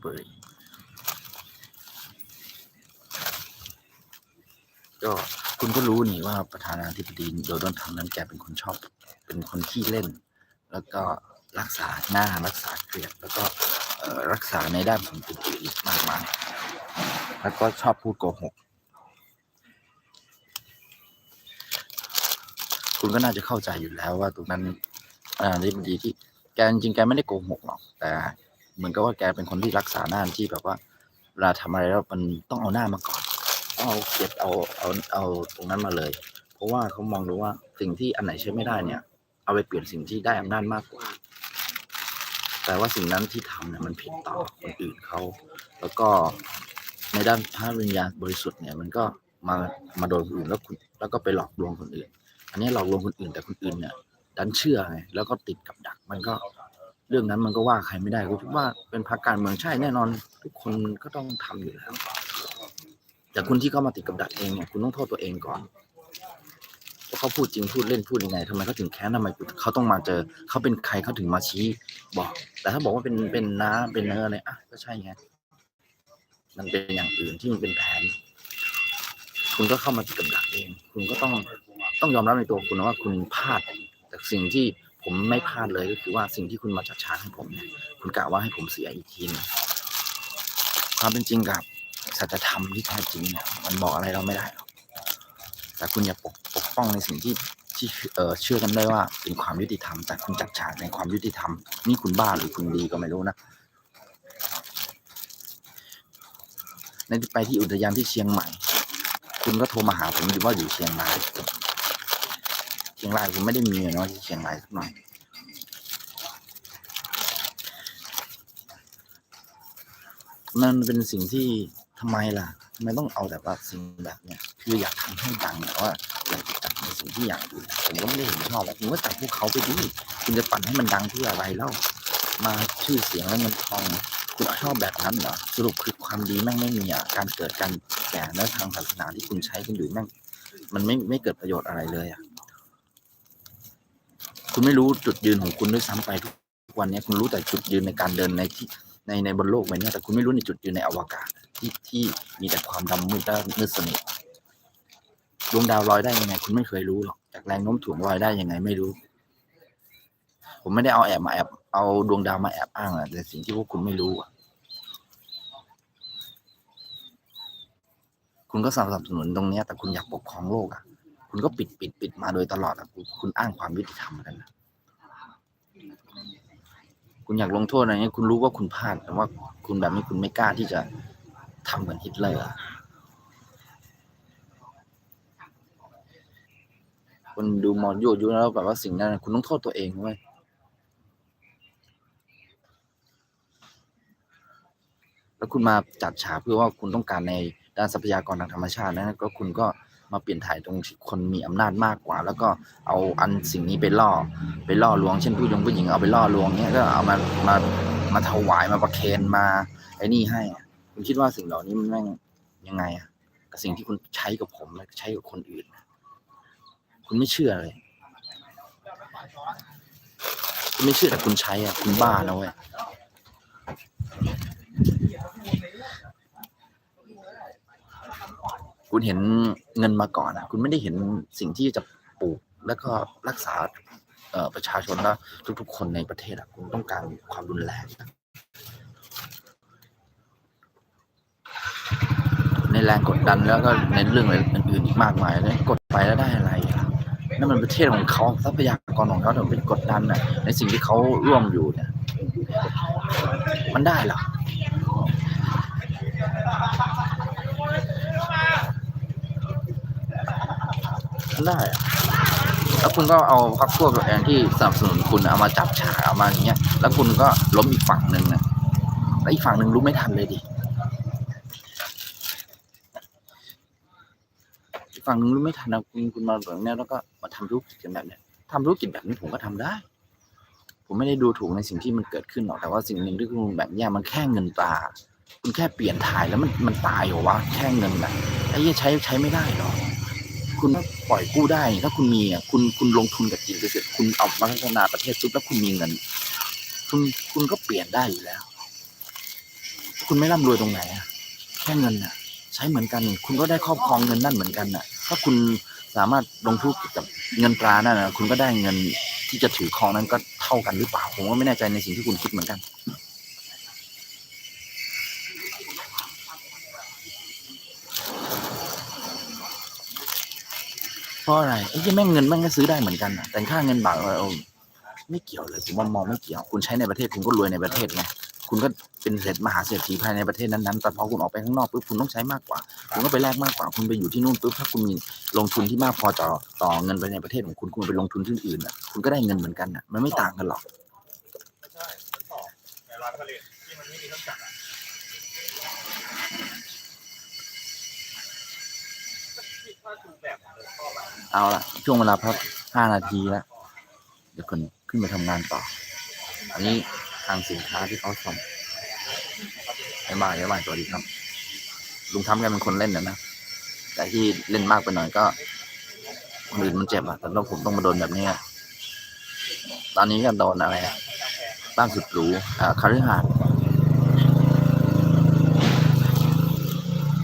เบอรี่ก็คุณก็รู้นี่ว่าประธานาธิบดีโดนัลด์ทรัมป์นั้นแกเป็นคนชอบ เป็นคนขี้เล่น แล้วก็รักษาหน้ารักษาเกลียดแล้วก็รักษาในด้านของอื่นๆอีกมากมายแล้วก็ชอบพูดโกหก คุณก็น่าจะเข้าใจอยู่แล้วว่าตรงนั้นอ่าที่ดีที่แกจริงแกไม่ได้โกหกหรอกแต่ เหมือนกับว่าแกเป็นคนที่รักษาหน้าที่แบบว่าเวลาทำอะไรแล้วมันต้องเอาหน้ามาก่อนต้องเอาเก็บเอาเอาเอาตรงนั้นมาเลย เพราะว่าเขามองดูว่าสิ่งที่อันไหนใช้ไม่ได้เนี่ย เอาไปเปลี่ยนสิ่งที่ได้อำนาจมากกว่า แต่ว่าสิ่งนั้นที่ทำเนี่ยมันผิดต่อคนอื่นเขาแล้วก็ในด้านพระวิญญาณบริสุทธิ์เนี่ยมันก็มามาโดนคนอื่นแล้วคุณแล้วก็ไปหลอกลวงคนอื่น อันนี้หลอกลวงคนอื่นแต่คนอื่นเนี่ยดันเชื่อไงแล้วก็ติดกับดักมันก็ เรื่องนั้นมันก็ว่าใครไม่ได้ก็คิดว่าเป็นพรรคการเมืองใช่แน่นอน ทุกคนก็ต้องทำอยู่แล้ว แต่คุณที่เข้ามาติดกับดักเองเนี่ยคุณต้องโทษตัวเองก่อนว่าเขาพูดจริงพูดเล่นพูดยังไงทำไมเขาถึงแค้นทำไมเขาต้องมาเจอ เขาเป็นใครเขาถึงมาชี้บอก แต่ถ้าบอกว่าเป็นเป็นน้าเป็นเนื้ออะไรอะก็ใช่ไงมันเป็นอย่างอื่นที่มันเป็นแผน คุณก็เข้ามาติดกับดักเอง คุณก็ต้องต้องยอมรับในตัวคุณนะว่าคุณพลาดแต่สิ่งที่ ผมไม่พลาดเลยก็คือว่าสิ่งที่คุณมาจัดฉากให้ผมเนี่ยคุณกะว่าให้ผมเสียอีกทีนึงความเป็นจริงกับสัจธรรมที่แท้จริงเนี่ยมันบอกอะไรเราไม่ได้หรอกแต่คุณอย่าปกปกป้องในสิ่งที่ที่เออเชื่อกันได้ว่าเป็นความยุติธรรม แต่คุณจัดฉากในความยุติธรรม นี่คุณบ้าหรือคุณดีก็ไม่รู้นะในไปที่อุทยานที่เชียงใหม่ คุณก็โทรมาหาผมว่าอยู่เชียงรายเชียงรายผมไม่ได้มีเนาะที่เชียงรายสักหน่อยมันเป็นสิ่งที่ทำไมล่ะทำไมต้องเอาแต่ว่าสิ่งแบบเนี้ยคืออยากทำให้ดังแต่ว่าอยากจะจับในสิ่งที่อยากอื่ผมก็ไม่ได้เห็นชอบแล้วคุณก็จับพวกเขาไปดิคุณจะปั่นให้มันดังเพื่ออะไรเล่ามาชื่อเสียงและเงินทองคุณชอบแบบนั้นเหรอสรุปคือความดีแม่งไม่มีอะการเกิดการแก่และทางศาสนาที่คุณใช้กันอยู่แม่งมันไม่ไม่เกิดประโยชน์อะไรเลยอะ คุณไม่รู้จุดยืนของคุณด้วยซ้ำไปทุกวันนี้คุณรู้แต่จุดยืนในการเดินในที่ในในบนโลกใบนี้แต่คุณไม่รู้ในจุดยืนในอวกาศที่ที่มีแต่ความดำมืดและมืดสนิทดวงดาวลอยได้ยังไง คุณไม่เคยรู้หรอกจากแรงโน้มถ่วงลอยได้ยังไงไม่รู้ ผมไม่ได้เอาแอบมาแอบเอาดวงดาวมาแอบอ้างอะแต่สิ่งที่พวกคุณไม่รู้อะคุณก็สนับสนุนตรงนี้แต่คุณอยากปกครองโลกอะ คุณก็ปิดปิดปิดมาโดยตลอดอะคุณอ้างความยุติธรรมกันนะคุณอยากลงโทษอะไรเงี้ยคุณรู้ว่าคุณพลาดแต่ว่าคุณแบบนี้คุณไม่กล้าที่จะทำเหมือนฮิตเลอร์คุณดูมอนโยยุแล้วแบบว่าสิ่งนั้นคุณต้องโทษตัวเองเว้ยแล้วคุณมาจัดฉากเพื่อว่าคุณต้องการในด้านทรัพยากรทางธรรมชาตินั้นก็คุณก็ มาเปลี่ยนถ่ายตรงคนมีอำนาจมากกว่า แล้วก็เอาอันสิ่งนี้ไปล่อไปล่อลวง เช่นผู้ยงผู้หญิงเอาไปล่อลวงเนี้ยก็เอามามามาถวายมาประเคนมาไอ้นี่ให้คุณคิดว่าสิ่งเหล่านี้มันแม่งยังไงอะกับสิ่งที่คุณใช้กับผมและใช้กับคนอื่น คุณไม่เชื่อเลย คุณไม่เชื่อแต่คุณใช้อะ คุณบ้านะเว้ย คุณเห็นเงินมาก่อนอะคุณไม่ได้เห็นสิ่งที่จะปลูกแล้วก็รักษาประชาชนและทุก ๆ คนในประเทศอะคุณต้องการความรุนแรงในแรงกดดันแล้วก็ในเรื่องอื่นๆอีกมากมายเลยกดไปแล้วได้อะไรนั่นมันประเทศของเขาทรัพยากรของเขาถึงเป็นกดดันอะในสิ่งที่เขาร่วมอยู่เนี่ยมันได้หรอ ได้อะแล้วคุณก็เอาพรรคพวกตัวเองที่สนับสนุนคุณเอามาจับฉากเอามาอย่างเงี้ย แล้วคุณก็ล้มอีกฝั่งหนึ่งนะแล้วอีกฝั่งหนึ่งรู้ไม่ทันเลยดิอีกฝั่งหนึ่งรู้ไม่ทันนะคุณคุณมาแบบเนี้ยแล้วก็มาทำธุรกิจกันแบบเนี้ยทำธุรกิจแบบนี้ผมก็ทำได้ ผมไม่ได้ดูถูกในสิ่งที่มันเกิดขึ้นหรอกแต่ว่าสิ่งหนึ่งที่คุณแบบเนี้ยมันแค่เงินตา คุณแค่เปลี่ยนถ่ายแล้วมันมันตายเหรอวะแค่เงินนะไอ้เหี้ยใช้ใช้ไม่ได้หรอก คุณปล่อยกู้ได้ ถ้าคุณมีอะคุณคุณลงทุนกับจีนไปเสร็จคุณเอามาพัฒนาประเทศซุปแล้วคุณมีเงิน คุณคุณก็เปลี่ยนได้อยู่แล้ว คุณไม่ร่ำรวยตรงไหนอะแค่เงินน่ะ ใช้เหมือนกัน คุณก็ได้ครอบครองเงินนั่นเหมือนกันน่ะ ถ้าคุณสามารถลงทุนกับเงินตรานั่นนะคุณก็ได้เงินที่จะถือครองนั้นก็เท่ากันหรือเปล่า ผมก็ไม่แน่ใจในสิ่งที่คุณคิดเหมือนกัน ราะอะไรไอ้ที่แม่งเงินแม่งก็ซื้อได้เหมือนกันน่ะแต่ค่าเงินบาทเราไม่เกี่ยวเลยผมว่ามองไม่เกี่ยว คุณใช้ในประเทศคุณก็รวยในประเทศไงคุณก็เป็นเศรษฐมหาเศรษฐีภายในประเทศนั้นๆแต่พอคุณออกไปข้างนอกปุ๊บคุณต้องใช้มากกว่า คุณก็ไปแลกมากกว่า คุณไปอยู่ที่นู่นปุ๊บถ้าคุณมีลงทุนที่มากพอต่อต่อเงินไปในประเทศของคุณคุณไปลงทุนที่อื่นอะคุณก็ได้เงินเหมือนกันอะมันไม่ต่างกันหรอก เอาละช่วงเวลาพักห้านาทีแล้วเดี๋ยวคนขึ้นไปทำงานต่อ อันนี้ทางสินค้าที่เขาส่งไอ้บ่ายไอ้บ่ายสวัสดีครับ ลุงทำกันเป็นคนเล่นนะนะ แต่ที่เล่นมากไปหน่อยก็คนอื่นมันเจ็บอะแต่เราผมต้องมาโดนแบบนี้ตอนนี้ก็โดนอะไรอะบ้านสุดหรูอ่าคาริหาน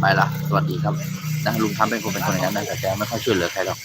ไปละสวัสดีครับ นะลุงทำเป็นคนเป็นคนอย่างนั้นนะแต่แกไม่ค่อยช่วยเหลือใครหรอก